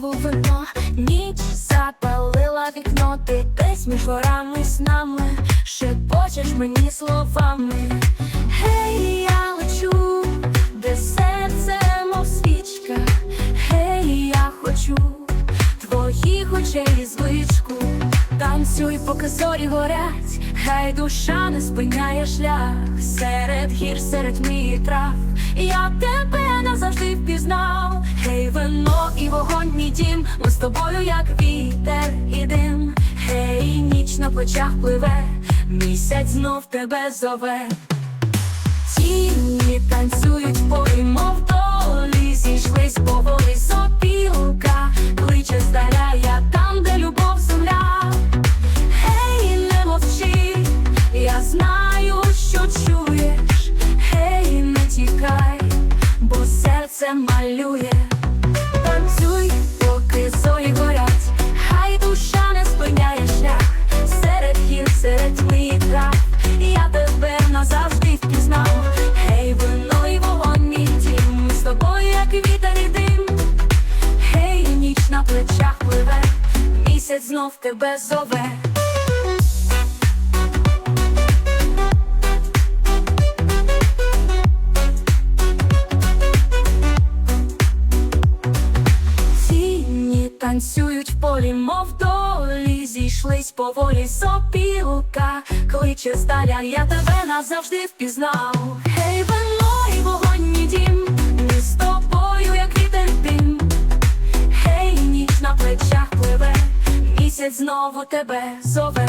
каву вино, ніч запалила вікно, ти десь між ворами снами, шепочеш мені словами. Гей, я лечу, де серце, мов свічка. Гей, я хочу твоїх очей звичку. Танцюй, поки зорі горять, хай душа не спиняє шлях серед гір, серед мій трав. Я тебе назавжди впізнав. Гей, вино дім. Ми з тобою, як вітер і дим. Гей, ніч на плечах пливе, місяць знов тебе зове. Тіні танцюють полі, мов долі, зійшлись поволі сопілка, кличе здаля, я там, де любов земля. Гей, не мовчи, я знаю, що чуєш. Гей, не тікай, бо серце малює. Серед і трав. Я тебе назавжди впізнав. Гей, вино і вогонь, мій дім. З тобою, як вітер і дим. Гей, ніч на плечах пливе, місяць знов тебе зове. Танцюють в полі, мов долі, зійшлись поволі сопілка, кличе здаля, я тебе назавжди впізнав. Гей, вино і вогонь, дім, ми з тобою, як вітер дим. Гей, ніч на плечах пливе, місяць знову тебе зове.